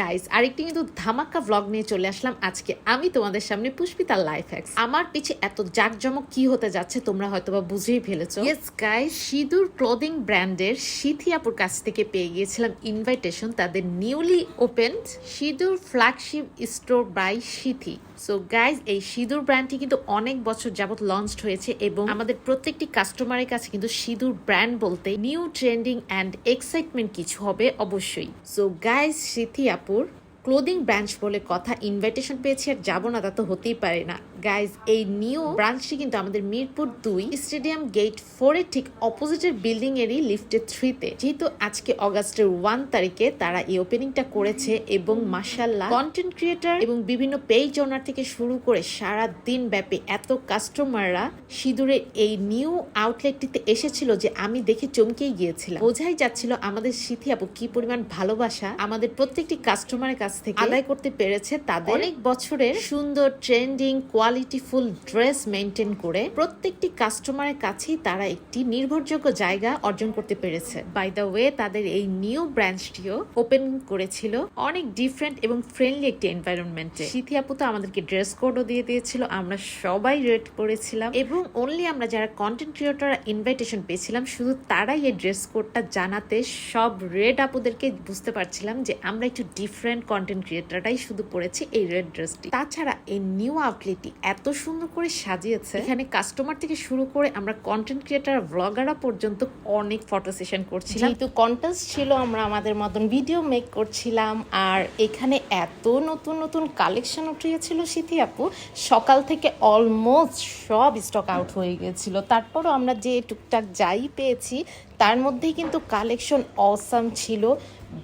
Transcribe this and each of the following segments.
Guys আরেকটি কিন্তু ধামাকা ভ্লগ নিয়ে চলে আসলাম আজকে। আমি তোমাদের সামনে পুষ্পিতার লাইফ হ্যাক্স আমার পিছে এত জাকজমক কি হতে যাচ্ছে তোমরা হয়তোবা বুঝেই ফেলেছো। ইয়েস গাইস সিঁদুর ক্লোদিং ব্র্যান্ডের সিথি আপুর কাছ থেকে পেয়ে গিয়েছিলাম ইনভাইটেশন তাদের newly open Sindoor flagship store by Sithi. So guys এই সিঁদুর ব্র্যান্ডটি কিন্তু অনেক বছর যাবত লঞ্চড হয়েছে এবং আমাদের প্রত্যেকটি কাস্টমারের কাছে কিন্তু সিঁদুর ব্র্যান্ড বলতে নিউ ট্রেন্ডিং অ্যান্ড এক্সাইটমেন্ট কিছু হবে অবশ্যই। সো গাইজ সিথি আপুর ক্লোদিং ব্রাঞ্চ বলে কথা ইনভাইটেশন পেয়েছি আর যাব না তা তো হতেই পারে না। গাইজ এই নিউ ব্রাঞ্চটি কিন্তু আমাদের মিরপুর দুই স্টেডিয়াম গেট ফোর এর ঠিক অপোজিটের বিল্ডিং এরই লিফটের থ্রিতে যেহেতু আজকে অগাস্টের ওয়ান তারিখে তারা এই ওপেনিংটা করেছে এবং মাসাল্লাহ কন্টেন্ট ক্রিয়েটার এবং বিভিন্ন পেজ ওনার থেকে শুরু করে সারা দিন ব্যাপী এত কাস্টমাররা সিঁদুরের এই নিউ আউটলেটটিতে এসেছিল যে আমি দেখে চমকেই গিয়েছিলাম। বোঝাই যাচ্ছিল আমাদের সিথি আপু কি পরিমাণ ভালোবাসা আমাদের প্রত্যেকটি কাস্টমারের কাছ থেকে আদায় করতে পেরেছে তাদের। অনেক বছরের সুন্দর ট্রেন্ডিং কোয়ালিটিফুল ড্রেস মেনটেন করে প্রত্যেকটি কাস্টমারের কাছেই তারা একটি নির্ভরযোগ্য জায়গা অর্জন করতে পেরেছে। বাই দ্য ওয়ে তাদের এই নিউ ব্রাঞ্চটিও ওপেন করেছিল অনেক ডিফারেন্ট এবং ফ্রেন্ডলি একটি এনভায়রনমেন্টে সিথি আপু তো আমাদেরকে ড্রেস কোডও দিয়ে দিয়েছিল, আমরা সবাই রেড করেছিলাম এবং অনলি আমরা যারা কন্টেন্ট ক্রিয়েটর ইনভাইটেশন পেয়েছিলাম, শুধু তারাই এই ড্রেস কোডটা জানাতে সব রেড আপুদেরকে বুঝতে পারছিলাম যে আমরা একটু ডিফারেন্ট কন্টেন্ট ক্রিয়েটরটাই শুধু পরেছি এই রেড ড্রেসটি তাছাড়া এই নিউ আউটলেটটি এত সুন্দর করে সাজিয়েছে। এখানে কাস্টমার থেকে শুরু করে আমরা কন্টেন্ট ক্রিয়েটার ব্লগাররা পর্যন্ত অনেক ফটো সেশন করছিলাম। যেহেতু কন্টেস্ট ছিল আমরা আমাদের মতন ভিডিও মেক করছিলাম। আর এখানে এত নতুন নতুন কালেকশন উঠিয়েছিল সিথি আপু। সকাল থেকে অলমোস্ট সব স্টক আউট হয়ে গেছিল। তারপরও আমরা যে টুকটাক যাই পেয়েছি তার মধ্যেই কিন্তু কালেকশন অসাম ছিল।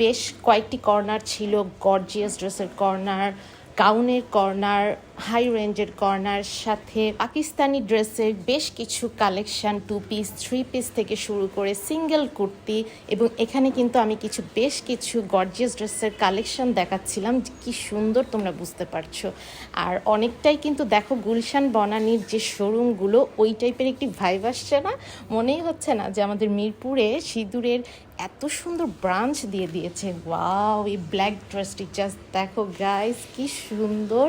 বেশ কয়েকটি কর্নার ছিল গর্জিয়াস ড্রেসের কর্নার গাউনের কর্নার হাই রেঞ্জের কর্নার সাথে পাকিস্তানি ড্রেসের বেশ কিছু collection two piece three piece থেকে শুরু করে সিঙ্গেল কুর্তি এবং এখানে কিন্তু আমি কিছু বেশ কিছু গর্জিয়াস ড্রেসের কালেকশন দেখাচ্ছিলাম। কি সুন্দর তোমরা বুঝতে পারছ। আর অনেকটাই কিন্তু দেখো গুলশান বনানির যে শোরুমগুলো ওই টাইপের একটি ভাইব আসছে না? মনেই হচ্ছে না যে আমাদের মিরপুরে সিঁদুরের এত সুন্দর ব্রাঞ্চ দিয়ে দিয়েছে। ওয়াও, এই ব্ল্যাক ড্রেসটি জাস্ট দেখো গাইস কি সুন্দর।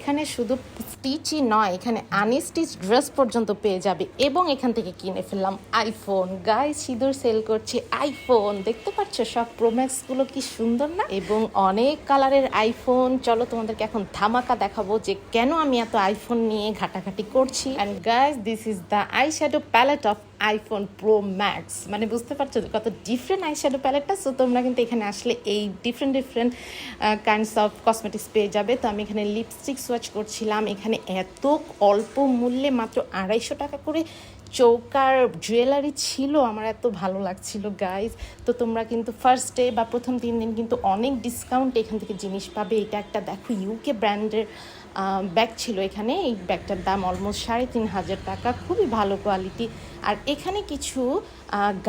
এখানে শুধু স্টিচই নয়, এখানে আনস্টিচ ড্রেস পর্যন্ত পেয়ে যাবে এবং এখান থেকে কিনে ফেললাম আইফোন। গাইস সিঁদুর সেল করছে আইফোন। দেখতে পাচ্ছ সব প্রোম্যাক্সগুলো কি সুন্দর না? এবং অনেক কালারের আইফোন। চলো তোমাদেরকে এখন ধামাকা দেখাবো যে কেন আমি এত আইফোন নিয়ে ঘাটাঘাটি করছি। And guys this is the eye shadow palette of iPhone pro max মানে বুঝতে পারছ কত ডিফারেন্ট আই শ্যাডো প্যালেটটা সো তোমরা কিন্তু এখানে আসলে এই different different kinds of cosmetics পেয়ে যাবে। তো আমি এখানে লিপস্টিক সোয়াচ করছিলাম। এখানে এত অল্প মূল্যে মাত্র আড়াইশো টাকা করে চৌকার জুয়েলারি ছিল। আমার এত ভালো লাগছিল গাইজ তো তোমরা কিন্তু ফার্স্ট ডে বা প্রথম তিন দিন কিন্তু অনেক ডিসকাউন্ট এখান থেকে জিনিস পাবে। এটা একটা দেখো ইউকে ব্র্যান্ডের ব্যাগ ছিল এখানে। এই ব্যাগটার দাম অলমোস্ট সাড়ে তিন হাজার টাকা। খুবই ভালো কোয়ালিটি আর এখানে কিছু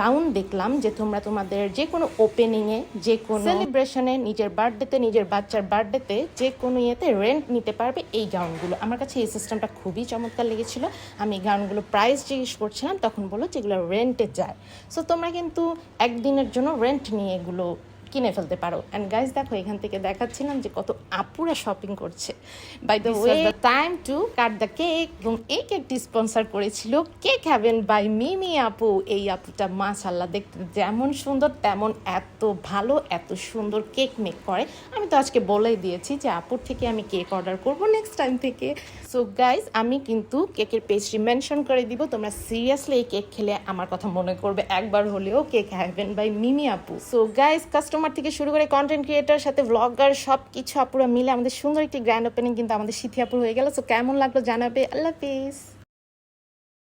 গাউন দেখলাম যে তোমরা তোমাদের যে কোনো ওপেনিংয়ে যে কোনো সেলিব্রেশনে নিজের বার্থডেতে নিজের বাচ্চার বার্থডেতে যে কোনো ইয়েতে রেন্ট নিতে পারবে এই গাউনগুলো আমার কাছে এই সিস্টেমটা খুবই চমৎকার লেগেছিল। আমি এই গাউনগুলো প্রাইস জিজ্ঞেস করছিলাম, তখন বলো যেগুলো রেন্টে যায়। সো তোমরা কিন্তু একদিনের জন্য রেন্ট নিয়ে এগুলো কিনে ফেলতে পারো। অ্যান্ড গাইজ দেখো এখান থেকে দেখাচ্ছিলাম যে কত আপুরা শপিং করছে। By the way the time to cut the cake এবং এই কেকটি স্পন্সর করেছিল কেক হ্যাভেন বাই মিমি আপু। এই আপুটা মাশাল্লাহ দেখতে যেমন সুন্দর তেমন এত ভালো এত সুন্দর কেক মেক করে। আমি তো আজকে বলেই দিয়েছি যে আপুর থেকে আমি কেক অর্ডার করব নেক্সট টাইম থেকে। সো গাইজ আমি কিন্তু কেকের পেস্ট্রি মেনশন করে দিব। তোমরা সিরিয়াসলি এই কেক খেলে আমার কথা মনে করবে। একবার হলেও কেক হ্যাভেন বাই মিমি আপু। সো গাইজ কাস্টমার থেকে শুরু করে কন্টেন্ট ক্রিয়েটার সাথে ব্লগার সব কিছু আপুরা মিলে আমাদের সুন্দর একটি গ্র্যান্ড ওপেনিং কিন্তু আমাদের সিথি আপুর হয়ে গেল। সো কেমন লাগল জানাবে? আল্লাহ হাফিজ।